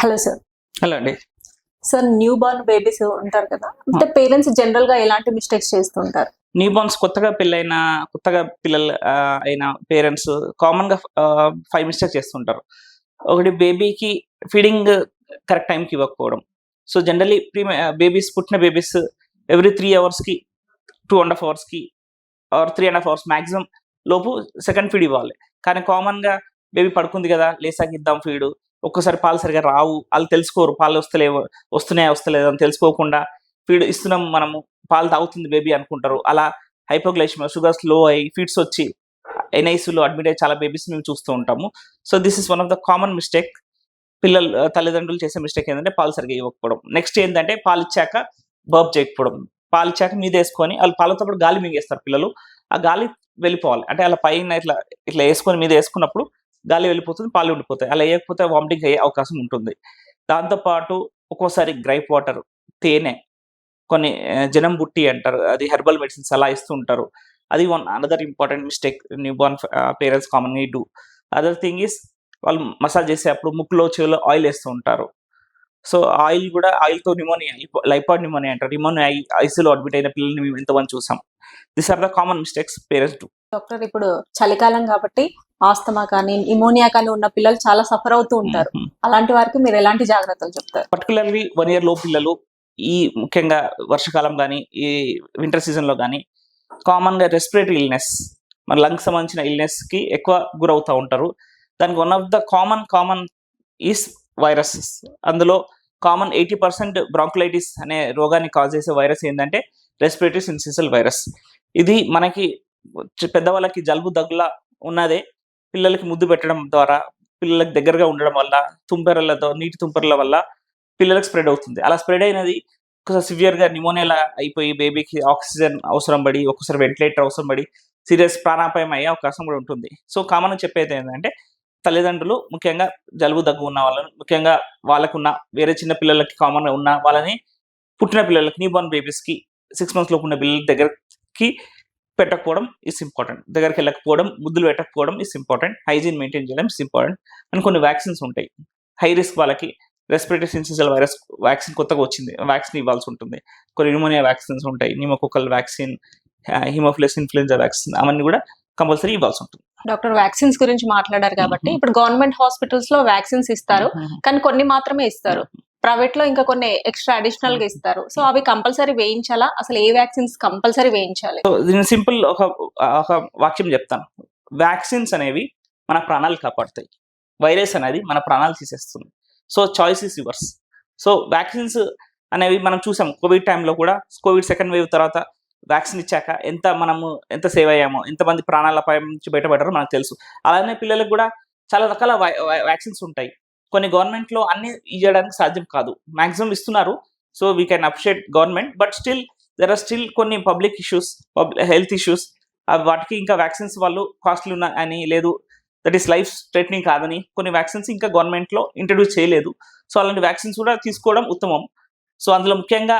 Hello sir. Hello అండి. Sir new born babies ఉంటారు కదా అంటే పేరెంట్స్ జనరల్గా ఎలాంటి మిస్టేక్స్ చేస్తుంటారు? న్యూబార్న్స్ కొత్తగా పెళ్ళైన కొత్తగా పిల్లలు అయిన పేరెంట్స్ కామన్గా ఫైవ్ మిస్టేక్స్ చేస్తుంటారు. ఒకటి బేబీకి ఫీడింగ్ కరెక్ట్ టైంకి ఇవ్వకపోవడం. సో జనరలీ ప్రీ బేబీస్ పుట్టిన బేబీస్ ఎవ్రీ త్రీ అవర్స్కి టూ అండ్ హాఫ్ అవర్స్కి or three and half hours maximum లోపు సెకండ్ ఫీడ్ ఇవ్వాలి. కానీ కామన్గా బేబీ పడుకుంది కదా లేసాక ఇద్దాం ఫీడ్ ఒక్కసారి పాలు సరిగా రావు. వాళ్ళు తెలుసుకోరు. పాలు వస్తలేవు వస్తున్నాయా వస్తలేదు అని తెలుసుకోకుండా ఫీడ్ ఇస్తున్నాం మనము. పాలు తాగుతుంది బేబీ అనుకుంటారు. అలా హైపోగ్లైసిమియా షుగర్స్లో అయ్యి ఫీడ్స్ వచ్చి ఎన్ఐసీలో అడ్మిట్ అయ్యి చాలా బేబీస్ మేము చూస్తూ ఉంటాము. So this is one of the common mistake. పిల్లలు తల్లిదండ్రులు చేసే మిస్టేక్ ఏంటంటే పాలు సరిగా ఇవ్వకపోవడం. నెక్స్ట్ ఏంటంటే పాలు ఇచ్చాక బర్బ్ చేయకపోవడం. పాలు ఇచ్చాక మీద వేసుకొని వాళ్ళు పాలతో పాటు గాలి మింగేస్తారు పిల్లలు. ఆ గాలి వెళ్ళిపోవాలి. అంటే అలా పైన ఇట్లా ఇట్లా వేసుకొని మీద వేసుకున్నప్పుడు గాలి వెళ్ళిపోతుంది పాలు ఉండిపోతాయి. అలా వేయకపోతే వామిటింగ్ అయ్యే అవకాశం ఉంటుంది. దాంతోపాటు ఒక్కోసారి గ్రైప్ వాటర్ తేనె కొన్ని జనం బుట్టి అంటారు. అది హెర్బల్ మెడిసిన్స్ అలా ఇస్తూ ఉంటారు. అది one another important mistake new born parents కామన్గా డూ. అదర్ థింగ్ ఇస్ వాళ్ళు మసాజ్ చేసేటప్పుడు ముక్కులో చెవిలో ఆయిల్ వేస్తూ ఉంటారు. సో ఆయిల్ కూడా ఆయిల్తో న్యూమోనియా లైపాడ్ న్యూమోనియా అంటారు. న్యూమోనియా ఐసీలో అడ్మిట్ అయిన పిల్లల్ని మేము ఎంతమంది చూసాం. This are the common mistakes parents do. Doctor ఇప్పుడు చలికాలం కాబట్టి ఆస్తమా కానీ ఇమోనియా కానీ ఉన్న పిల్లలు చాలా సఫర్ అవుతూ ఉంటారు. అలాంటి వారికి మీరు ఎలాంటి జాగ్రత్తలు చెప్తారు? పర్టికులర్లీ వన్ ఇయర్లో పిల్లలు ఈ ముఖ్యంగా వర్షాకాలం కానీ ఈ వింటర్ సీజన్లో కానీ కామన్గా రెస్పిరేటరీ ఇల్నెస్ మన లంగ్స్ సంబంధించిన illness కి ఎక్కువ గురవుతూ ఉంటారు. దానికి one of the common common is viruses అందులో కామన్ ఎయిటీ పర్సెంట్ బ్రాంకులైటిస్ అనే రోగాన్ని కాజ్ చేసే వైరస్ ఏంటంటే రెస్పిరేటరీ సిన్సిసల్ వైరస్ ఇది మనకి పెద్దవాళ్ళకి జలుబు దగ్గులా ఉన్నదే పిల్లలకి ముద్దు పెట్టడం ద్వారా పిల్లలకు దగ్గరగా ఉండడం వల్ల తుంపెరలతో నీటి తుంపెరల వల్ల పిల్లలకు స్ప్రెడ్ అవుతుంది. అలా స్ప్రెడ్ అయినది ఒకసారి సివియర్గా నిమోనియాలా అయిపోయి బేబీకి ఆక్సిజన్ అవసరం పడి ఒకసారి వెంటిలేటర్ అవసరం పడి సీరియస్ ప్రాణాపాయం అయ్యే అవకాశం కూడా ఉంటుంది. సో కామన్ చెప్పేది ఏంటంటే తల్లిదండ్రులు ముఖ్యంగా జలుబు దగ్గు ఉన్న వాళ్ళని ముఖ్యంగా వాళ్ళకున్న వేరే చిన్న పిల్లలకి కామన్గా ఉన్న వాళ్ళని పుట్టిన పిల్లలకి న్యూ బోర్న్ బేబీస్కి సిక్స్ మంత్స్ లోపు ఉన్న పిల్లల దగ్గరకి పెట్టకపోవడం ఇస్ ఇంపార్టెంట్ దగ్గరికి వెళ్ళకపోవడం ముద్దులు పెట్టకపోవడం ఇస్ ఇంపార్టెంట్ హైజీన్ మెయింటైన్ చేయడం ఇస్ ఇంపార్టెంట్ అండ్ కొన్ని వ్యాక్సిన్స్ ఉంటాయి. హై రిస్క్ వాళ్ళకి రెస్పిరేటరీ సిన్సిజల్ వైరస్ వ్యాక్సిన్ కొత్తగా వచ్చింది. వ్యాక్సిన్ ఇవ్వాల్సి ఉంటుంది. కొన్ని న్యూమోనియా వ్యాక్సిన్స్ ఉంటాయి. Pneumococcal vaccine haemophilus influenza vaccine అవన్నీ కూడా కంపల్సరీ ఇవ్వాల్సి ఉంటుంది. డాక్టర్ వ్యాక్సిన్స్ గురించి మాట్లాడారు కాబట్టి. ఇప్పుడు గవర్నమెంట్ హాస్పిటల్స్లో వ్యాక్సిన్స్ ఇస్తారు. కానీ కొన్ని మాత్రమే ఇస్తారు. ప్రైవేట్లో ఇంకా కొన్ని ఎక్స్ట్రా అడిషనల్గా ఇస్తారు. సో అవి కంపల్సరీ వేయించాలా? అసలు ఏ వ్యాక్సిన్స్ కంపల్సరీ వేయించాలి? దీని సింపుల్ ఒక ఒక వాక్యం చెప్తాను. వ్యాక్సిన్స్ అనేవి మన ప్రాణాలు కాపాడుతాయి. వైరస్ అనేది మన ప్రాణాలు తీసేస్తుంది. So choice is yours. So vaccines అనేవి మనం చూసాం. కోవిడ్ టైంలో కూడా కోవిడ్ సెకండ్ వేవ్ తర్వాత వ్యాక్సిన్ ఇచ్చాక ఎంత మనము ఎంత సేవ్ అయ్యామో ఎంతమంది ప్రాణాల పై నుంచి బయటపడ్డారో మనకు తెలుసు. అలానే పిల్లలకు కూడా చాలా రకాల వ్యాక్సిన్స్ ఉంటాయి. కొన్ని గవర్నమెంట్లో అన్ని ఇవ్వడానికి సాధ్యం కాదు. మాక్సిమం ఇస్తున్నారు. So we can appreciate government but still there are still కొన్ని పబ్లిక్ ఇష్యూస్ హెల్త్ ఇష్యూస్ వాటికి ఇంకా వ్యాక్సిన్స్ వాళ్ళు కాస్ట్లీ ఉన్నాయని అని లేదు. దట్ ఈస్ లైఫ్ స్ట్రెట్నింగ్ కాదని కొన్ని వ్యాక్సిన్స్ ఇంకా గవర్నమెంట్లో ఇంట్రడ్యూస్ చేయలేదు. సో అలాంటి వ్యాక్సిన్స్ కూడా తీసుకోవడం ఉత్తమం. సో అందులో ముఖ్యంగా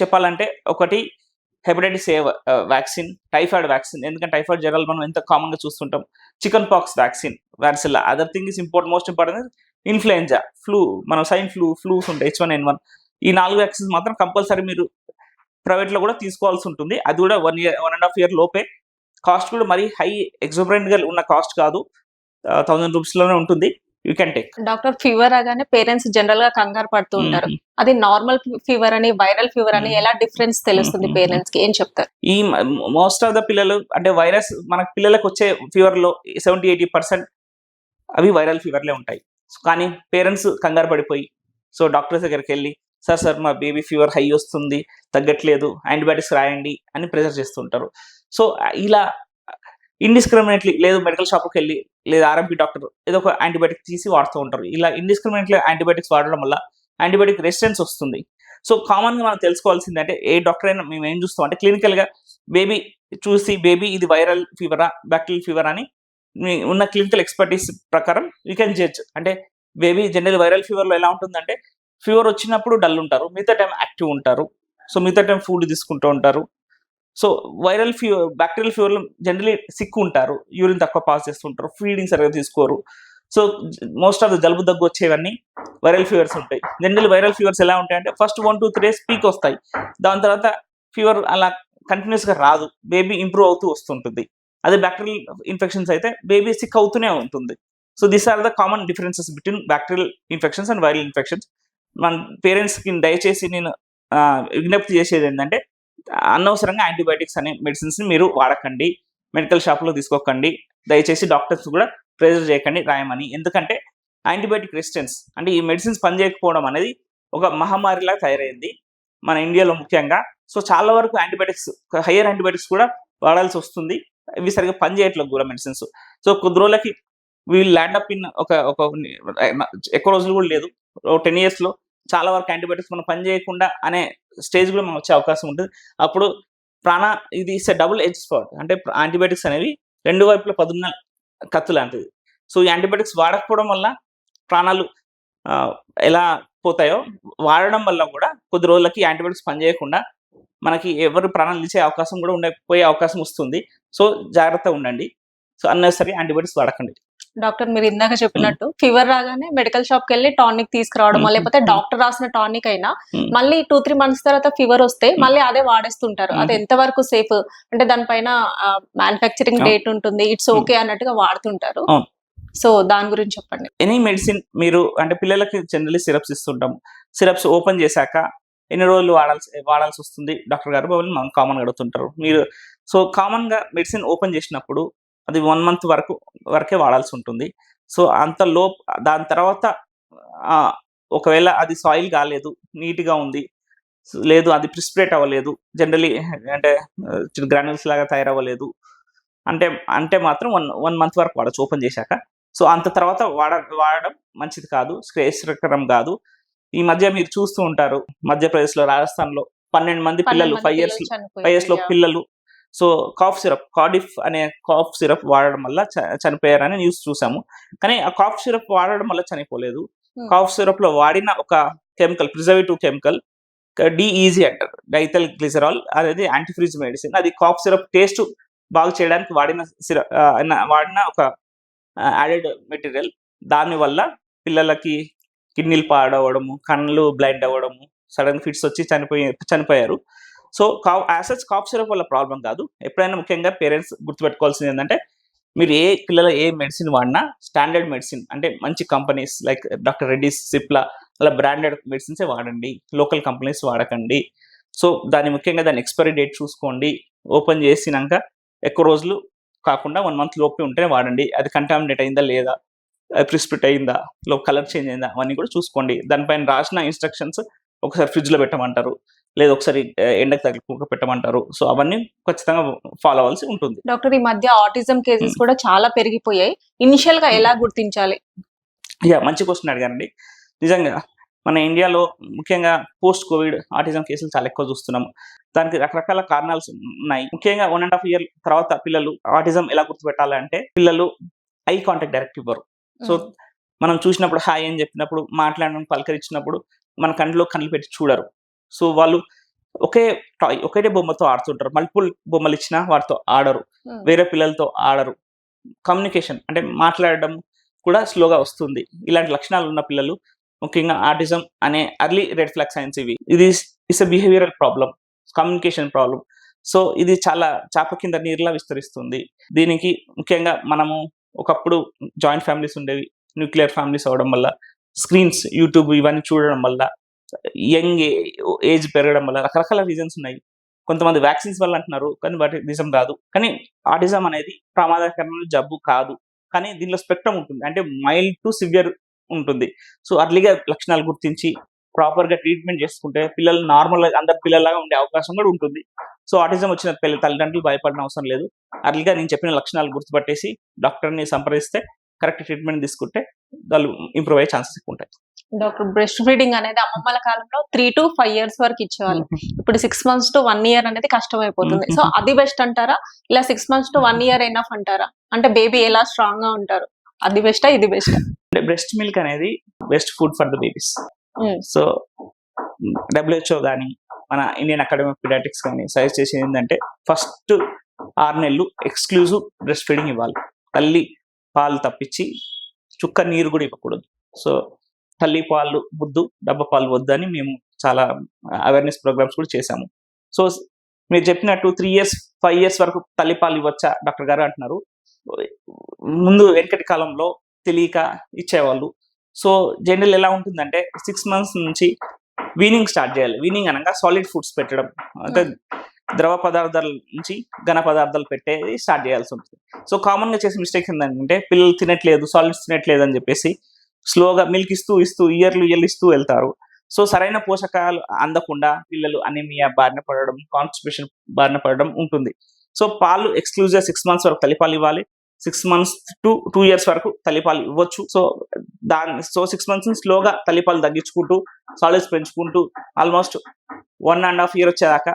చెప్పాలంటే ఒకటి hepatitis A vaccine typhoid vaccine ఎందుకంటే టైఫాయిడ్ జ్వరాలు మనం ఎంత కామన్గా చూస్తుంటాం. Chicken pox vaccine vaccine other thing is important most important influenza flu మనం సైన్ ఫ్లూ ఫ్లూస్ ఉంటాయి హెచ్ వన్ ఎన్ వన్ ఈ నాలుగు వ్యాక్సిన్స్ మాత్రం కంపల్సరీ మీరు ప్రైవేట్లో కూడా తీసుకోవాల్సి ఉంటుంది. అది కూడా one year one and half year లోపే. కాస్ట్ కూడా మరీ హై ఎగ్జోబరెంట్గా ఉన్న కాస్ట్ కాదు. థౌసండ్ రూపీస్లోనే ఉంటుంది. You can take. Doctor fever రాగానే పేరెంట్స్ జనరల్గా కంగారు పడుతూ ఉంటారు. అది నార్మల్ ఫీవర్ అని వైరల్ ఫీవర్ అని. ఎలా డిఫరెన్స్ తెలుస్తుంది. పేరెంట్స్కి ఏం చెప్తారు? ఈ మోస్ట్ ఆఫ్ ద పిల్లలు అంటే వైరస్ మన పిల్లలకు వచ్చే ఫీవర్లో సెవెంటీ ఎయిటీ పర్సెంట్ అవి వైరల్ ఫీవర్లే ఉంటాయి. కానీ పేరెంట్స్ కంగారు పడిపోయి. సో డాక్టర్స్ దగ్గరికి వెళ్ళి సార్ సార్ మా బేబీ ఫీవర్ హై వస్తుంది తగ్గట్లేదు యాంటీబయాటిక్స్ రాయండి అని ప్రెజర్ చేస్తుంటారు సో ఇలా ఇండిస్క్రిమినేట్లీ లేదు మెడికల్ షాప్కి వెళ్ళి లేదా ఆర్ఎంపీ డాక్టర్ ఏదో ఒక యాంటీబయాటిక్ తీసి వాడుతూ ఉంటారు. ఇలా ఇండిస్క్రిమినేట్లీ యాంటీబయాటిక్స్ వాడడం వల్ల యాంటీబయాటిక్ రెసిస్టెన్స్ వస్తుంది. సో కామన్గా మనం తెలుసుకోవాల్సింది అంటే ఏ డాక్టర్ అయినా మేము ఏం చూస్తాం అంటే క్లినికల్గా బేబీ చూసి బేబీ ఇది వైరల్ ఫీవరా బ్యాక్టీరియల్ ఫీవర్ అని మీ ఉన్న క్లినికల్ ఎక్స్పర్టీస్ ప్రకారం యూ కెన్ జడ్జ్ అంటే బేబీ జనరల్ వైరల్ ఫీవర్లో ఎలా ఉంటుందంటే ఫీవర్ వచ్చినప్పుడు డల్ ఉంటారు మిగతా టైం యాక్టివ్ ఉంటారు. సో మిగతా టైం ఫుడ్ తీసుకుంటూ ఉంటారు. సో వైరల్ ఫీవర్ బ్యాక్టీరియల్ ఫీవర్లో జనరలీ సిక్ ఉంటారు యూరిన్ తక్కువ పాస్ చేస్తుంటారు ఫీడింగ్ సరిగ్గా తీసుకోరు. సో మోస్ట్ ఆఫ్ ద జలుబు దగ్గు వచ్చేవన్నీ వైరల్ ఫీవర్స్ ఉంటాయి. జనరల్ వైరల్ ఫీవర్స్ ఎలా ఉంటాయంటే first one two three days peak వస్తాయి. దాని తర్వాత ఫీవర్ అలా కంటిన్యూస్గా రాదు. బేబీ ఇంప్రూవ్ అవుతూ వస్తుంటుంది. అదే బ్యాక్టీరియల్ ఇన్ఫెక్షన్స్ అయితే బేబీ సిక్ అవుతూనే ఉంటుంది. So this are the common differences between bacterial infections and viral infections మన పేరెంట్స్కి దయచేసి నేను విజ్ఞప్తి చేసేది ఏంటంటే అనవసరంగా యాంటీబయాటిక్స్ అనే మెడిసిన్స్ని మీరు వాడకండి. మెడికల్ షాప్లో తీసుకోకండి. దయచేసి డాక్టర్స్ కూడా ప్రెజర్ చేయకండి రాయమని. ఎందుకంటే యాంటీబయాటిక్ రెసిస్టెన్స్ అంటే ఈ మెడిసిన్స్ పనిచేయకపోవడం అనేది ఒక మహమ్మారిలా తయారైంది మన ఇండియాలో ముఖ్యంగా. సో చాలా వరకు యాంటీబయాటిక్స్ హయ్యర్ యాంటీబయాటిక్స్ కూడా వాడాల్సి వస్తుంది. ఇవి సరిగ్గా పని చేయట్లేదు కూడా మెడిసిన్స్ సో కొద్ది రోజులకి వీళ్ళు ల్యాండ్ అప్ ఇన్ ఒక ఒక ఎక్కువ రోజులు కూడా లేదు. టెన్ ఇయర్స్లో చాలా వరకు యాంటీబయాటిక్స్ మనం పని చేయకుండా అనే స్టేజ్ కూడా మనం వచ్చే అవకాశం ఉంటుంది. అప్పుడు ప్రాణ ఇది ఇస్ డబుల్ ఎడ్జ్ స్పాట్ అంటే యాంటీబయాటిక్స్ అనేవి రెండు వైపుల పదున్న కత్తు లాంటిది. సో ఈ యాంటీబయాటిక్స్ వాడకపోవడం వల్ల ప్రాణాలు ఎలా పోతాయో వాడడం వల్ల కూడా కొద్ది రోజులకి యాంటీబయాటిక్స్ పనిచేయకుండా మనకి ఎవరు ప్రాణాలు తీసే అవకాశం కూడా ఉండే పోయే అవకాశం వస్తుంది. సో జాగ్రత్తగా ఉండండి సో అన్నెసరీ యాంటీబయాటిక్స్ వాడకండి డాక్టర్ మీరు ఇందాక చెప్పినట్టు ఫీవర్ రాగానే మెడికల్ షాప్కి వెళ్ళి టానిక్ తీసుకురావడం మ్మ్. లేకపోతే డాక్టర్ రాసిన టానిక్ అయినా మ్మ్. మళ్ళీ టూ త్రీ మంత్స్ తర్వాత ఫీవర్ వస్తే మళ్ళీ అదే వాడేస్తుంటారు అది. ఎంత వరకు సేఫ్ అంటే దానిపైన మ్యానుఫ్యాక్చరింగ్. డేట్ ఉంటుంది ఇట్స్. ఓకే అన్నట్టుగా వాడుతుంటారు. సో దాని గురించి చెప్పండి ఎనీ మెడిసిన్ మీరు అంటే పిల్లలకి జనరల్లీ సిరప్స్ ఇస్తుంటాం సిరప్స్ ఓపెన్ చేశాక ఎన్ని రోజులు వాడాల్సి వాడాల్సి వస్తుంది? డాక్టర్ గారు వాళ్ళు మనం కామన్ అడుగుతుంటారు. మీరు సో కామన్గా మెడిసిన్ ఓపెన్ చేసినప్పుడు అది వన్ మంత్ వరకు వరకే వాడాల్సి ఉంటుంది. సో అంత లో దాని తర్వాత ఒకవేళ అది సాయిల్ కాలేదు నీట్గా ఉంది లేదు అది ప్రిస్పిరేట్ అవ్వలేదు జనరలీ అంటే గ్రాన్యూల్స్ లాగా తయారవ్వలేదు అంటే అంటే మాత్రం వన్ వన్ మంత్ వరకు వాడచ్చు ఓపెన్ చేశాక. సో అంత తర్వాత వాడ వాడడం మంచిది కాదు శ్రేయస్కరం కాదు. ఈ మధ్య మీరు చూస్తూ ఉంటారు మధ్యప్రదేశ్లో రాజస్థాన్లో పన్నెండు మంది పిల్లలు ఫైవ్ ఇయర్స్. ఫైవ్ ఇయర్స్లో. పిల్లలు సో కాఫ్ సిరప్ కాడిఫ్ అనే కాఫ్ సిరప్ వాడడం వల్ల చనిపోయారని న్యూస్ చూసాము కానీ ఆ కాఫ్ సిరప్ వాడడం వల్ల చనిపోలేదు. కాఫ్ సిరప్లో వాడిన ఒక కెమికల్ ప్రిజర్వేటివ్ కెమికల్ డిఈజీ అంటారు డైథల్ గ్లిజరాల్ అనేది యాంటీఫ్రీజ్ మెడిసిన్ అది కాఫ్ సిరప్ టేస్ట్ బాగు చేయడానికి వాడిన సిరప్ వాడిన ఒక యాడెడ్ మెటీరియల్ దాని వల్ల పిల్లలకి కిడ్నీలు పాడవడము కళ్ళు బ్లైండ్ అవ్వడము సడన్ ఫిట్స్ వచ్చి చనిపోయి చనిపోయారు. సో కా యాసెస్ కాఫ్ సిరప్ వల్ల ప్రాబ్లం కాదు. ఎప్పుడైనా ముఖ్యంగా పేరెంట్స్ గుర్తుపెట్టుకోవాల్సింది ఏంటంటే మీరు ఏ పిల్లల ఏ మెడిసిన్ వాడినా స్టాండర్డ్ మెడిసిన్ అంటే మంచి companies like doctor Reddy's Cipla అలా బ్రాండెడ్ మెడిసిన్సే వాడండి. Local companies వాడకండి. సో దాని ముఖ్యంగా దాని ఎక్స్పైరీ డేట్ చూసుకోండి. ఓపెన్ చేసినాక ఎక్కువ రోజులు కాకుండా వన్ మంత్ లోపే ఉంటేనే వాడండి. అది కంటామినేట్ అయిందా లేదా ప్రిస్పిట్ అయిందా? లో కలర్ చేంజ్ అయిందా? అవన్నీ కూడా చూసుకోండి. దానిపైన రాసిన ఇన్స్ట్రక్షన్స్ ఒకసారి ఫ్రిడ్జ్లో పెట్టమంటారు. లేదా ఒకసారి ఎండకు తగిలి పెట్టమంటారు. సో అవన్నీ ఖచ్చితంగా ఫాలో అవ్వాల్సి ఉంటుంది. డాక్టర్ ఈ మధ్య ఆటిజం కేసెస్. కూడా చాలా పెరిగిపోయాయి. ఇనిషియల్గా ఎలా గుర్తించాలి? యా మంచి క్వశ్చన్ అడిగారండి. నిజంగా మన ఇండియాలో ముఖ్యంగా పోస్ట్ కోవిడ్ ఆటిజం కేసులు చాలా ఎక్కువ చూస్తున్నాం దానికి రకరకాల కారణాలు ఉన్నాయి. ముఖ్యంగా వన్ అండ్ హాఫ్ ఇయర్ తర్వాత పిల్లలు ఆటిజం ఎలా గుర్తుపెట్టాలంటే పిల్లలు ఐ కాంటాక్ట్ డైరెక్ట్ ఇవ్వరు. సో మనం చూసినప్పుడు హాయ్ అని చెప్పినప్పుడు మాట్లాడడం పలకరించినప్పుడు మన కంట్లో కళ్ళు పెట్టి చూడరు. సో వాళ్ళు ఒకే టాయ్ ఒకటే బొమ్మతో ఆడుతుంటారు. మల్టిపుల్ బొమ్మలు ఇచ్చినా వాటితో ఆడరు. వేరే పిల్లలతో ఆడరు. కమ్యూనికేషన్ అంటే మాట్లాడడం కూడా స్లోగా వస్తుంది. ఇలాంటి లక్షణాలు ఉన్న పిల్లలు ముఖ్యంగా ఆటిజం అనే అర్లీ రెడ్ ఫ్లాగ్ సైన్స్ ఇవి. ఇది is a behavioural problem communication problem. So ఇది చాలా చాప కింద నీరులా విస్తరిస్తుంది. దీనికి ముఖ్యంగా మనము ఒకప్పుడు జాయింట్ ఫ్యామిలీస్ ఉండేవి న్యూక్లియర్ ఫ్యామిలీస్ అవడం వల్ల స్క్రీన్స్ యూట్యూబ్ ఇవన్నీ చూడడం వల్ల యంగ్ ఏజ్ పెరగడం వల్ల రకరకాల రీజన్స్ ఉన్నాయి. కొంతమంది వ్యాక్సిన్స్ వల్ల అంటున్నారు కానీ వాటి నిజం కాదు. కానీ ఆటిజం అనేది ప్రమాదకరమైన జబ్బు కాదు. కానీ దీనిలో స్పెక్ట్రమ్ ఉంటుంది. అంటే మైల్డ్ టు సివియర్ ఉంటుంది. సో అర్లీగా లక్షణాలు గుర్తించి ప్రాపర్గా ట్రీట్మెంట్ చేసుకుంటే పిల్లలు నార్మల్ అందరి పిల్లలాగా ఉండే అవకాశం కూడా ఉంటుంది. సో ఆటిజం వచ్చిన పిల్ల తల్లిదండ్రులు భయపడిన అవసరం లేదు. అర్లీగా నేను చెప్పిన లక్షణాలు గుర్తుపట్టేసి డాక్టర్ని సంప్రదిస్తే కరెక్ట్ ట్రీట్మెంట్ తీసుకుంటే వాళ్ళు ఇంప్రూవ్ అయ్యే ఛాన్సెస్ ఎక్కువ ఉంటాయి. డాక్టర్ బ్రెస్ట్ ఫీడింగ్ అనేది అమ్మమ్మల కాలంలో త్రీ టు ఫైవ్ ఇయర్స్ వరకు ఇచ్చేవాళ్ళు. ఇప్పుడు six months to one year అనేది కష్టం అయిపోతుంది సో. అది బెస్ట్ అంటారా? ఇలా six months to one year enough అంటారా? అంటే బేబీ ఎలా స్ట్రాంగ్గా ఉంటారు? అది బెస్టా ఇది బెస్ట్ అంటే బ్రెస్ట్ మిల్క్ అనేది best food for the babies. So WHO కానీ మన ఇండియన్ అకాడమీ ఆఫ్ పిడాటిక్స్ కానీ సజెస్ట్ చేసేది ఏంటంటే ఫస్ట్ ఆరు నెలలు ఎక్స్క్లూజివ్ బ్రెస్ట్ ఫీడింగ్ ఇవ్వాలి. తల్లి పాలు తప్పించి చుక్క నీరు కూడా ఇవ్వకూడదు. సో తల్లి పాలు వద్దు డబ్బా పాలు వద్దని మేము చాలా అవేర్నెస్ ప్రోగ్రామ్స్ కూడా చేశాము. సో మీరు చెప్పినట్టు త్రీ ఇయర్స్ ఫైవ్ ఇయర్స్ వరకు తల్లి పాలు ఇవ్వచ్చా? డాక్టర్ గారు అంటున్నారు. ముందు వెనకటి కాలంలో తెలియక ఇచ్చేవాళ్ళు. సో జనరల్ ఎలా ఉంటుందంటే సిక్స్ మంత్స్ నుంచి వీనింగ్ స్టార్ట్ చేయాలి. వీనింగ్ అనగా సాలిడ్ ఫుడ్స్ పెట్టడం. అంటే ద్రవ పదార్థాల నుంచి ఘన పదార్థాలు పెట్టేది స్టార్ట్ చేయాల్సి ఉంటుంది. సో కామన్గా చేసే మిస్టేక్స్ ఏంటంటే పిల్లలు తినట్లేదు సాలిడ్స్ తినట్లేదు అని చెప్పేసి స్లోగా మిల్క్ ఇస్తూ ఇస్తూ ఇయర్లు ఇయర్లు ఇస్తూ వెళ్తారు. సో సరైన పోషకాలు అందకుండా పిల్లలు అనేమియా బారిన పడడం కాన్స్టిపేషన్ బారిన పడడం ఉంటుంది. సో పాలు ఎక్స్క్లూజివ్ సిక్స్ మంత్స్ వరకు తల్లిపాలు ఇవ్వాలి. Six months to two years వరకు తల్లిపాలు ఇవ్వచ్చు. సో దాని సో సిక్స్ మంత్స్ స్లోగా తల్లిపాలు తగ్గించుకుంటూ సాలిడ్స్ పెంచుకుంటూ almost one and half year వచ్చేదాకా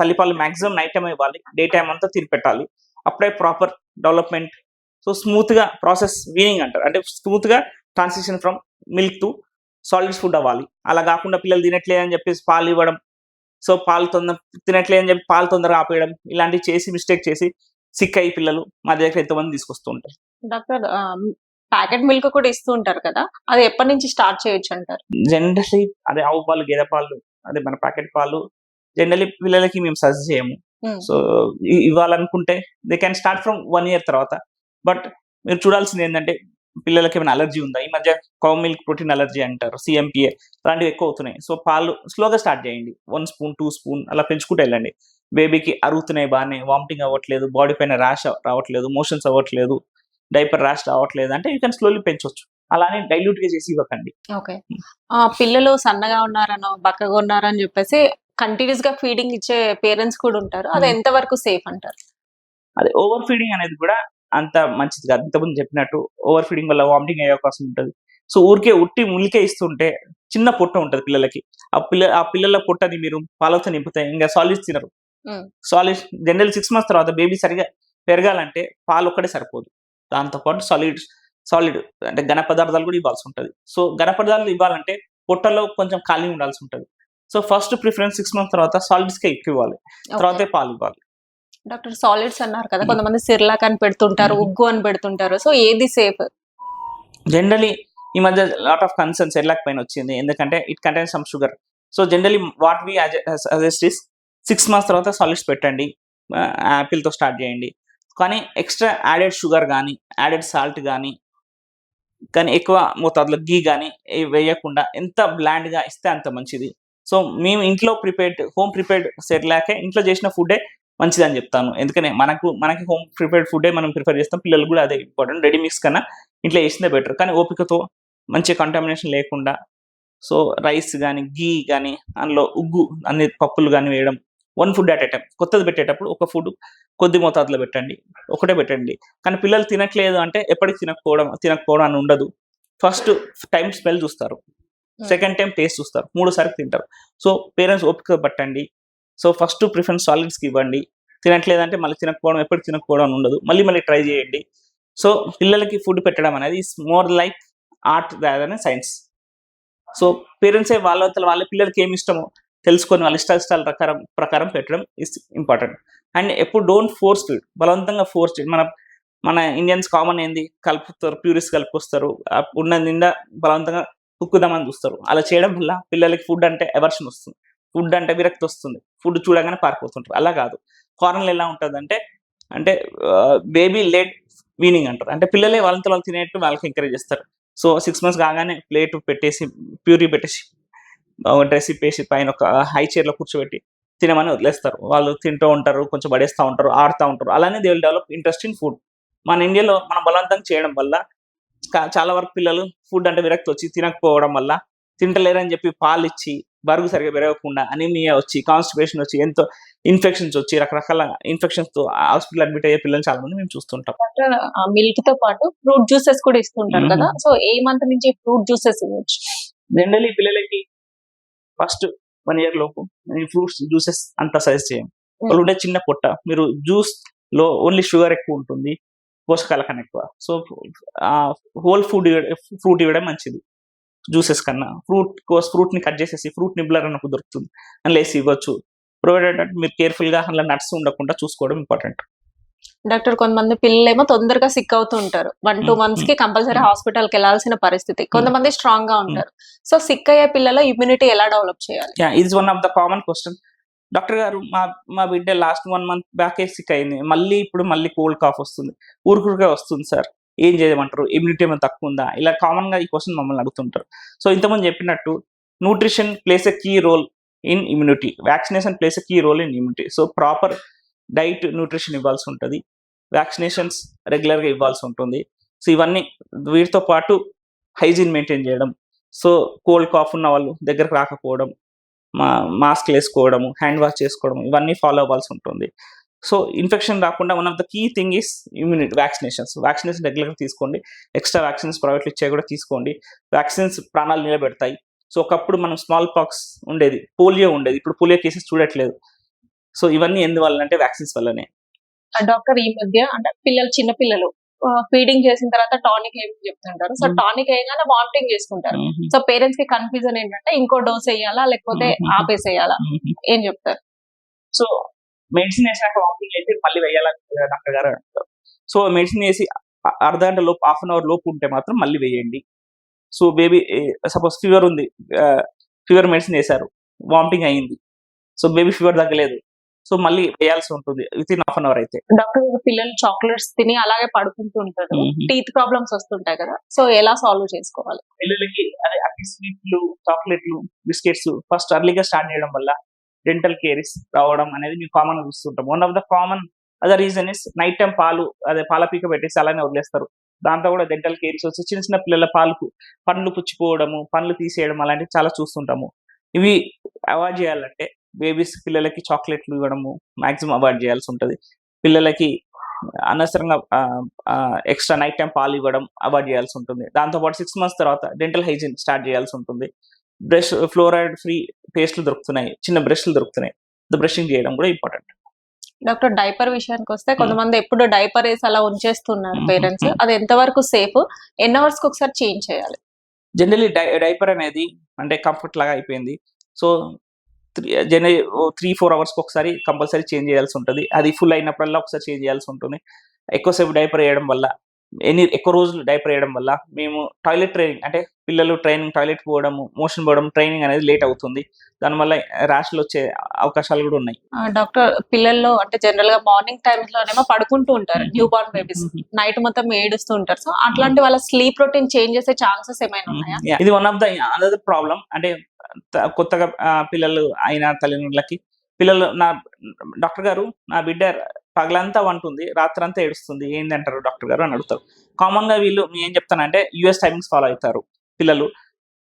తల్లిపాలు మాక్సిమం నైట్ టైం ఇవ్వాలి డే టైం అంతా తిని పెట్టాలి. అప్పుడే ప్రాపర్ డెవలప్మెంట్ సో స్మూత్గా ప్రాసెస్ వీనింగ్ అంటారు. అంటే స్మూత్గా transition from milk to solids food అవ్వాలి. అలా కాకుండా పిల్లలు తినట్లేదని చెప్పేసి పాలు ఇవ్వడం సో పాలు తొందర తినట్లేదని చెప్పి పాలు తొందరగా ఆపేయడం ఇలాంటివి చేసి మిస్టేక్ చేసి సిక్ అయ్యి పిల్లలు మా దగ్గర ఎంతమంది తీసుకొస్తూ ఉంటారు. డాక్టర్ ప్యాకెట్ మిల్క్ కూడా ఇస్తూ ఉంటారు కదా అది ఎప్పటి నుంచి స్టార్ట్ చేయొచ్చు అంటారు? జనరలీ అదే ఆవు పాలు గేదె పాలు అదే మన ప్యాకెట్ పాలు జనరలీ పిల్లలకి మేము సజెస్ట్ చేయము. సో ఇవ్వాలనుకుంటే they can start from one year తర్వాత. బట్ మీరు చూడాల్సింది ఏంటంటే పిల్లలకి ఏమైనా అలర్జీ ఉందా? ఈ మధ్య కౌ మిల్క్ ప్రోటీన్ అలర్జీ అంటారు సిఎంపిఏ అలాంటివి ఎక్కువ అవుతున్నాయి. సో పాలు స్లోగా స్టార్ట్ చేయండి. వన్ స్పూన్ టూ స్పూన్ అలా పెంచుకుంటూ వెళ్ళండి. బేబీకి అరుగుతున్నాయి బాగానే వామిటింగ్ అవ్వట్లేదు బాడీ పైన ర్యాష్ రావట్లేదు మోషన్స్ అవ్వట్లేదు. డైపర్ ర్యాష్ రావట్లేదు అంటే యూ కెన్ స్లోలీ పెంచవచ్చు అలానే డైల్యూట్గా చేసి ఇవ్వకండి. ఓకే. పిల్లలు సన్నగా ఉన్నారనో బక్కగా ఉన్నారని చెప్పేసి కంటిన్యూస్గా ఫీడింగ్ ఇచ్చే పేరెంట్స్ కూడా ఉంటారు. అది. ఎంత వరకు సేఫ్ అంటారు? అదే ఓవర్ ఫీడింగ్ అనేది కూడా అంత మంచిది కాదు. ఇంతకుముందు చెప్పినట్టు ఓవర్ ఫీడింగ్ వల్ల వామిటింగ్ అయ్యే అవకాశం ఉంటుంది. సో ఊరికే ఉట్టి ములికే ఇస్తుంటే చిన్న పొట్ట ఉంటుంది పిల్లలకి. ఆ పిల్ల ఆ పిల్లల పొట్టని మీరు పాలతో నింపితే ఇంకా సాలిడ్స్ తినరు. Mm. Solid general six months తర్వాత బేబీ సరిగా పెరగాలంటే పాలు ఒక్కటే సరిపోదు. దాంతోపాటు సాలిడ్ సాలిడ్ అంటే ఘన పదార్థాలు కూడా ఇవ్వాల్సి ఉంటుంది. సో ఘన పదార్థాలు ఇవ్వాలంటే పొట్టలో కొంచెం ఖాళీ ఉండాల్సి ఉంటుంది. So first preference six months తర్వాత సాలిడ్స్ కే ఎక్కువ ఇవ్వాలి. తర్వాతే పాలు ఇవ్వాలి. డాక్టర్ సాలిడ్స్ అన్నారు కదా Hmm. కొంతమంది సిర్లాక్ అని పెడుతుంటారు Hmm. ఉగ్గు అని పెడుతుంటారు. సో ఏది సేఫ్ జనరలీ ఈ మధ్య లాట్ ఆఫ్ కన్సర్న్స్ ఎర్లాక్ పైన వచ్చింది. ఎందుకంటే it contain some sugar so generally what we suggest is six months తర్వాత సాలిడ్స్ పెట్టండి. యాపిల్తో స్టార్ట్ చేయండి. కానీ ఎక్స్ట్రా యాడెడ్ షుగర్ కానీ యాడెడ్ సాల్ట్ కానీ కానీ ఎక్కువ మోతాదులో గీ కానీ వేయకుండా ఎంత బ్లాండ్గా ఇస్తే అంత మంచిది. సో మేము ఇంట్లో ప్రిపేర్డ్ హోమ్ ప్రిపేర్డ్ సెట్లాకే ఇంట్లో చేసిన ఫుడ్డే మంచిది అని చెప్తాను. ఎందుకనే మనకు మనకి హోమ్ ప్రిపేర్డ్ ఫుడ్డే మనం ప్రిఫర్ చేస్తాం పిల్లలు కూడా అదే ఇంపార్టెంట్ రెడీ మిక్స్ కన్నా ఇంట్లో వేసిందే బెటర్ కానీ ఓపికతో మంచి కంటామినేషన్ లేకుండా సో రైస్ కానీ గీ కానీ అందులో ఉగ్గు అన్ని పప్పులు కానీ వేయడం వన్ ఫుడ్ అట్ టైం కొత్తది పెట్టేటప్పుడు ఒక ఫుడ్ కొద్ది మోతాదులో పెట్టండి. ఒకటే పెట్టండి. కానీ పిల్లలు తినట్లేదు అంటే ఎప్పటికి తినకపోవడం తినకపోవడం అని ఉండదు. ఫస్ట్ టైం స్మెల్ చూస్తారు. సెకండ్ టైం టేస్ట్ చూస్తారు. మూడోసారి తింటారు. సో పేరెంట్స్ ఓపిక పట్టండి. సో ఫస్ట్ ప్రిఫరెన్స్ సాలిడ్స్కి ఇవ్వండి. తినట్లేదంటే మళ్ళీ తినకపోవడం ఎప్పటికి తినకపోవడం అని ఉండదు. మళ్ళీ మళ్ళీ ట్రై చేయండి. సో పిల్లలకి ఫుడ్ పెట్టడం అనేది మోర్ లైక్ ఆర్ట్ దాదనే సైన్స్ సో పేరెంట్సే వాళ్ళ వాళ్ళ పిల్లలకి ఏమి ఇష్టమో తెలుసుకొని వాళ్ళ ఇష్ట ఇష్టాల ప్రకారం ప్రకారం పెట్టడం ఇస్ ఇంపార్టెంట్ అండ్ ఎప్పుడు డోంట్ ఫోర్స్ ఫీడ్ బలవంతంగా ఫోర్స్ మన మన ఇండియన్స్ కామన్ ఏంది? కలుపుతారు ప్యూరిస్ కలిపిస్తారు ఉన్న నిండా బలవంతంగా కుక్కుదామని చూస్తారు. అలా చేయడం వల్ల పిల్లలకి ఫుడ్ అంటే ఎవర్షన్ వస్తుంది. ఫుడ్ అంటే విరక్తి వస్తుంది. ఫుడ్ చూడగానే పారిపోతుంటారు. అలా కాదు. ఫారెన్లో ఎలా ఉంటుంది అంటే అంటే బేబీ లేట్ వీనింగ్ అంటారు. అంటే పిల్లలే వాళ్ళంతా వాళ్ళు తినేట్టు వాళ్ళకి ఎంకరేజ్ చేస్తారు. సో సిక్స్ మంత్స్ కాగానే ప్లేట్ పెట్టేసి ప్యూరీ పెట్టేసి డ్రెస్ ఇప్పేసి పైన ఒక హై చైర్లో కూర్చోబెట్టి తినమని వదిలేస్తారు. వాళ్ళు తింటూ ఉంటారు కొంచెం పడేస్తూ ఉంటారు ఆడుతూ ఉంటారు. అలానే they will develop interest in food మన ఇండియాలో మనం బలవంతంగా చేయడం వల్ల చాలా వరకు పిల్లలు ఫుడ్ అంటే విరక్తి వచ్చి తినకపోవడం వల్ల తింటలేరని చెప్పి పాలు ఇచ్చి బరుగు సరిగా పెరగకుండా అనీమియా వచ్చి కాన్స్టిపేషన్ వచ్చి ఎంతో ఇన్ఫెక్షన్స్ వచ్చి రకరకాల ఇన్ఫెక్షన్స్తో హాస్పిటల్ అడ్మిట్ అయ్యే పిల్లలు చాలా మంది మేము చూస్తుంటాం. మిల్క్తో పాటు ఫ్రూట్ జ్యూసెస్ కూడా ఇస్తుంటారు కదా? సో ఏ మంత్ నుంచి ఫ్రూట్ జ్యూసెస్ ఇవ్వచ్చు? జనరలీ పిల్లలకి ఫస్ట్ వన్ ఇయర్ లోపు ఫ్రూట్స్ జ్యూసెస్ అంత సజెస్ట్ చేయం వాళ్ళు ఉండే చిన్న పొట్ట మీరు జ్యూస్లో ఓన్లీ షుగర్ ఎక్కువ ఉంటుంది పోషకాల కన్నా ఎక్కువ. సో హోల్ ఫుడ్ ఫ్రూట్ ఇవ్వడం మంచిది. జ్యూసెస్ కన్నా ఫ్రూట్ కోస్ ఫ్రూట్ని కట్ చేసేసి ఫ్రూట్ నిబ్లర్ అని ఒకటి దొరుకుతుంది. అందులో వేసి ఇవ్వచ్చు. ప్రొవైడెడ్ మీరు కేర్ఫుల్గా అందులో నట్స్ ఉండకుండా చూసుకోవడం ఇంపార్టెంట్. డాక్టర్ కొంతమంది పిల్లలేమో తొందరగా సిక్ అవుతూ ఉంటారు. వన్ టూ మంత్స్కి కంపల్సరీ. హాస్పిటల్కి వెళ్ళాల్సిన పరిస్థితి. కొంతమంది స్ట్రాంగ్గా ఉంటారు. సో సిక్ అయ్యే పిల్లల ఇమ్యూనిటీ ఎలా డెవలప్ చేయాలి? ఇది one of the common question doctor గారు మా మా బిడ్డ last one month back sick అయింది. మళ్ళీ ఇప్పుడు మళ్ళీ కోల్డ్ కాఫ్ వస్తుంది. ఊరుకురుగా వస్తుంది సార్. ఏం చేయమంటారు? ఇమ్యూనిటీ ఏమైనా తక్కువ ఉందా? ఇలా కామన్గా ఈ క్వశ్చన్ మమ్మల్ని అడుగుతుంటారు. సో ఇంతకుముందు చెప్పినట్టు nutrition plays a key role in immunity vaccination plays a key role in immunity so proper diet nutrition ఇవ్వాల్సి ఉంటుంది. వ్యాక్సినేషన్స్ రెగ్యులర్గా ఇవ్వాల్సి ఉంటుంది. సో ఇవన్నీ వీటితో పాటు హైజీన్ మెయింటైన్ చేయడం. సో కోల్డ్ కాఫ్ ఉన్న వాళ్ళు దగ్గరకు రాకపోవడం మా మాస్క్ వేసుకోవడము హ్యాండ్ వాష్ చేసుకోవడం ఇవన్నీ ఫాలో అవ్వాల్సి ఉంటుంది. సో ఇన్ఫెక్షన్ రాకుండా one of the key thing is immunity vaccinations. Vaccination రెగ్యులర్గా తీసుకోండి. ఎక్స్ట్రా వ్యాక్సిన్స్ ప్రైవేట్లు ఇచ్చే కూడా తీసుకోండి. వ్యాక్సిన్స్ ప్రాణాలు నిలబెడతాయి. సో ఒకప్పుడు మనం స్మాల్ పాక్స్ ఉండేది పోలియో ఉండేది. ఇప్పుడు పోలియో కేసెస్ చూడట్లేదు. సో ఇవన్నీ ఎందువల్ల అంటే వ్యాక్సిన్స్ వల్లనే డాక్టర్ ఈ మధ్య అంటే పిల్లలు చిన్న పిల్లలు ఫీడింగ్ చేసిన తర్వాత టానిక్ ఏమి చెప్తుంటారు? సో. టానిక్ వేయగానే వామిటింగ్ చేసుకుంటారు. సో పేరెంట్స్కి కన్ఫ్యూజన్ ఏంటంటే ఇంకో డోస్ వేయాలా లేకపోతే. ఆపేసేయాలా? ఏం చెప్తారు? సో మెడిసిన్ వేసినాక వామిటింగ్ అయితే మళ్ళీ వేయాలని డాక్టర్ గారు అంటారు సో మెడిసిన్ వేసి అర్ధ గంట లోపు హాఫ్ అన్ అవర్ లోపు ఉంటే మాత్రం మళ్ళీ వేయండి. సో బేబీ సపోజ్ ఫీవర్ ఉంది ఫీవర్ మెడిసిన్ వేశారు వామిటింగ్ అయ్యింది సో బేబీ ఫీవర్ తగ్గలేదు. సో మళ్ళీ వేయాల్సి ఉంటుంది with in half an hour అయితే. డాక్టర్ పిల్లలు చాక్లెట్స్ తిని అలాగే పడుకుంటూ ఉంటారు. టీత్ ప్రాబ్లమ్స్ వస్తుంటాయి కదా. సో ఎలా సాల్వ్ చేసుకోవాలి? పిల్లలకి అదే అన్ని స్వీట్లు చాక్లెట్లు బిస్కెట్స్ ఫస్ట్ అర్లీగా స్టార్ట్ చేయడం వల్ల డెంటల్ కేరీస్ రావడం అనేది మేము కామన్గా చూస్తుంటాం. One of the common other reason is night time పాలు అదే పాల పీక పెట్టేసి అలానే వదిలేస్తారు. దాంతో కూడా డెంటల్ కేరీస్ వచ్చి చిన్న చిన్న పిల్లల పాలకు పండ్లు పుచ్చిపోవడము పండ్లు తీసేయడం అలాంటివి చాలా చూస్తుంటాము. ఇవి అవాయిడ్ చేయాలంటే బేబీస్ పిల్లలకి చాక్లెట్లు ఇవ్వడము మాక్సిమం అవాయిడ్ చేయాల్సి ఉంటుంది. పిల్లలకి అనవసరంగా ఎక్స్ట్రా నైట్ టైం పాలు ఇవ్వడం అవాయిడ్ చేయాల్సి ఉంటుంది. దాంతోపాటు సిక్స్ మంత్స్ తర్వాత డెంటల్ హైజీన్ స్టార్ట్ చేయాల్సి ఉంటుంది. బ్రష్ ఫ్లోరైడ్ ఫ్రీ పేస్ట్లు దొరుకుతున్నాయి. చిన్న బ్రష్లు దొరుకుతున్నాయి. బ్రషింగ్ చేయడం కూడా ఇంపార్టెంట్. డాక్టర్ డైపర్ విషయానికి వస్తే కొంతమంది ఎప్పుడు డైపర్ వేసి అలా ఉంచేస్తున్నారు. పేరెంట్స్. అది ఎంతవరకు సేఫ్? ఎన్ని అవర్స్కి ఒకసారి చేంజ్ చేయాలి? జనరలీ డై డైపర్ అనేది అంటే కంఫర్ట్ లాగా అయిపోయింది. So three generally three four అవర్స్కి ఒకసారి కంపల్సరీ చేంజ్ చేయాల్సి ఉంటుంది. అది ఫుల్ అయినప్పుడల్లా ఒకసారి చేంజ్ చేయాల్సి ఉంటుంది. ఎక్కువసేపు డైపర్ వేయడం వల్ల ఎన్ని ఎక్కువ రోజులు డైపర్ వేయడం వల్ల మేము టాయిలెట్ ట్రైనింగ్ అంటే పిల్లలు ట్రైనింగ్ టాయిలెట్ పోవడము మోషన్ పోవడం ట్రైనింగ్ అనేది లేట్ అవుతుంది. దానివల్ల ర్యాష్లు వచ్చే అవకాశాలు కూడా ఉన్నాయి. డాక్టర్ పిల్లల్లో అంటే జనరల్గా మార్నింగ్ టైమ్స్ లోనేమో పడుకుంటూ ఉంటారు న్యూ బార్న్ బేబీస్. నైట్ మొత్తం ఏడుస్తూ ఉంటారు. సో అట్లాంటి వాళ్ళ స్లీప్ రొటీన్ చేంజ్ చేసే ఛాన్సెస్ ఏమైనా ఉన్నాయా? ఇది one of the another problem అంటే కొత్తగా పిల్లలు అయిన తల్లిదండ్రులకి పిల్లలు నా డాక్టర్ గారు నా బిడ్డ పగలంతా వంటుంది రాత్రంతా ఏడుస్తుంది. ఏంది అంటారు డాక్టర్ గారు అని అడుగుతారు. కామన్గా వీళ్ళు నేను ఏం చెప్తానంటే యుఎస్ టైమింగ్స్ ఫాలో అవుతారు పిల్లలు.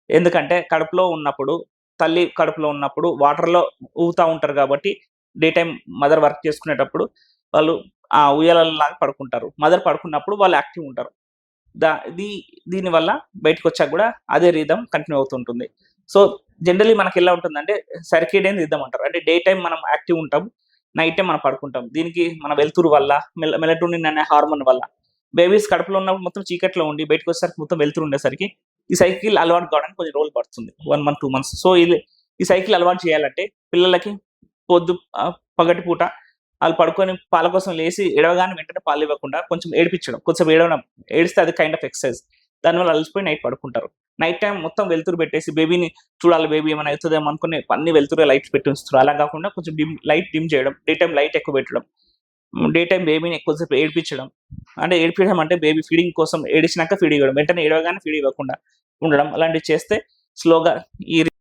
ఎందుకంటే కడుపులో ఉన్నప్పుడు తల్లి కడుపులో ఉన్నప్పుడు వాటర్లో ఊగుతా ఉంటారు కాబట్టి డే టైం మదర్ వర్క్ చేసుకునేటప్పుడు వాళ్ళు ఆ ఉయ్యాలలాగా పడుకుంటారు. మదర్ పడుకున్నప్పుడు వాళ్ళు యాక్టివ్ ఉంటారు. దా దీ దీనివల్ల బయటకు వచ్చాక కూడా అదే రీధం కంటిన్యూ అవుతుంటుంది సో జనరలీ మనకి ఎలా ఉంటుందంటే సర్కిడేన్ రిధం అంటారు. అంటే డే టైం మనం యాక్టివ్ ఉంటాం నైట్ మనం పడుకుంటాం. దీనికి మన వెలుతురు వల్ల మెల మెలటోనిన్ అనే హార్మోన్ వల్ల. బేబీస్ కడుపులో ఉన్నప్పుడు మొత్తం చీకట్లో ఉండి బయటకు వచ్చేసరికి మొత్తం వెలుతురు ఉండేసరికి ఈ సైకిల్ అలవాటు కావడానికి కొంచెం రోజులు పడుతుంది. One month two months so ఇది ఈ సైకిల్ అలవాటు చేయాలంటే పిల్లలకి పొద్దు పగటి పూట వాళ్ళు పడుకొని పాల కోసం లేచి ఎడవగానే వెంటనే పాలు ఇవ్వకుండా కొంచెం ఏడిపించడం. కొంచెం ఏడవడం ఏడిస్తే అది కైండ్ ఆఫ్ ఎక్సర్సైజ్ దానివల్ల అలసిపోయి నైట్ పడుకుంటారు. నైట్ టైం మొత్తం వెలుతురు పెట్టేసి బేబీని చూడాలి బేబీ ఏమైనా అవుతుందేమో అనుకుని అన్ని వెలుతురే లైట్స్ పెట్టి ఉంచుతారు అలా కాకుండా కొంచెం డిమ్ లైట్ డిమ్ చేయడం డే టైం లైట్ ఎక్కువ పెట్టడం డే టైం బేబీని ఎక్కువసేపు ఏడిపించడం. అంటే ఏడిపించడం అంటే బేబీ ఫీడింగ్ కోసం ఏడిచినాక ఫీడ్ ఇవ్వడం వెంటనే ఏడవగానే ఫీడ్ ఇవ్వకుండా ఉండడం అలాంటివి చేస్తే స్లోగా ఈ